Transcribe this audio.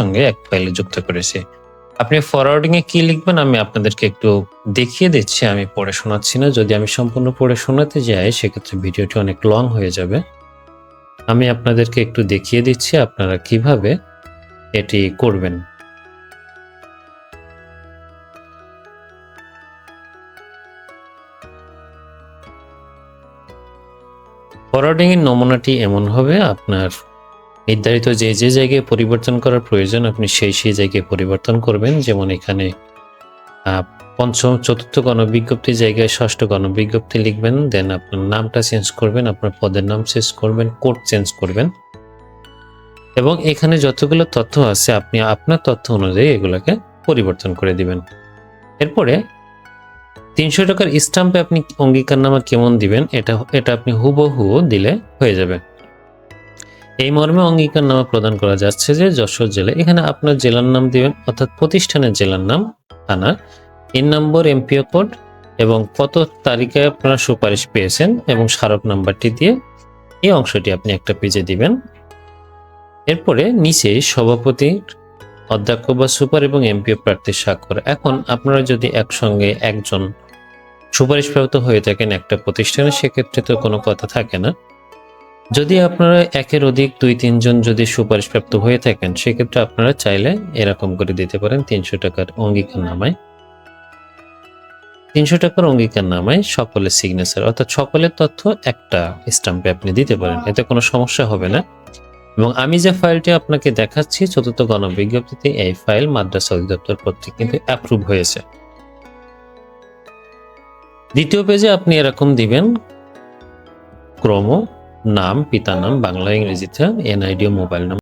সঙ্গে এক ফাইলে যুক্ত করেছি। আপনি ফরওয়ার্ডিং এ কি লিখবেন আমি আপনাদেরকে একটু দেখিয়ে দিচ্ছি, আমি পড়ে শোনাচ্ছি না। যদি আমি সম্পূর্ণ পড়ে শোনাতে যাই, সেক্ষেত্রে ভিডিওটি অনেক লং হয়ে যাবে। আমি আপনাদেরকে একটু দেখিয়ে দিচ্ছি আপনারা কীভাবে এটি করবেন। ফরওয়ার্ডিং এর নমুনাটি এমন হবে, আপনার নির্ধারিত যে যে জায়গায় পরিবর্তন করার প্রয়োজন, আপনি সেই সেই জায়গায় পরিবর্তন করবেন। যেমন এখানে পঞ্চম, চতুর্থ গণবিজ্ঞপ্তি জায়গায় ষষ্ঠ গণবিজ্ঞপ্তি লিখবেন, দেন আপনার নামটা চেঞ্জ করবেন, আপনার পদের নাম চেঞ্জ করবেন, কোড চেঞ্জ করবেন। এবং এখানে যতগুলো তথ্য আছে, আপনি আপনার তথ্য অনুযায়ী এগুলোকে পরিবর্তন করে দিবেন। এরপরে, তিনশো টাকার স্টাম্পে আপনি অঙ্গীকারনামা কেমন দিবেন, এটা এটা আপনি হুবহু দিলে হয়ে যাবে। এই মর্মে অঙ্গীকার অঙ্গীকারনামা প্রদান করা যাচ্ছে যে যশোর জেলা, এখানে আপনার জেলার নাম দিবেন, অর্থাৎ প্রতিষ্ঠানের জেলার নাম থানা এন নম্বর এমপিও কোড এবং কত তারিখে আপনারা সুপারিশ পেয়েছেন এবং স্মারক নাম্বারটি দিয়ে এই অংশটি আপনি একটা পেজে দিবেন। এরপরে নিচে সভাপতির অধ্যক্ষ বা সুপার এবং এমপিও প্রার্থীর স্বাক্ষর। এখন আপনারা যদি একসঙ্গে একজন সুপারিশপ্রাপ্ত হয়ে থাকেন একটা প্রতিষ্ঠানে, সেক্ষেত্রে তো কোনো কথা থাকে না। যদি আপনারা একের অধিক দুই, তিনজন যদি সুপারিশপ্রাপ্ত হয়ে থাকেন, সেক্ষেত্রে আপনারা চাইলে এরকম করে দিতে পারেন তিনশো টাকার অঙ্গীকার নামায়। তিনশো টাকার অঙ্গীকার নামায় সকলের সিগনেচার অর্থাৎ সকলের তথ্য একটা স্টাম্পে আপনি দিতে পারেন। এতে কোনো সমস্যা হবে না। এবং আমি যে ফাইলটি আপনাকে দেখাচ্ছি, চতুর্থ গণবিজ্ঞপ্তিতে এই ফাইল মাদ্রাসা অধিদপ্তর কর্তৃক কিন্তু অ্যাপ্রুভ হয়েছে। দ্বিতীয় পেজে আপনি এরকম দিবেন, ক্রম নাম পিতার নাম বাংলা ইংরেজিতে এনআইডি মোবাইল নাম্বার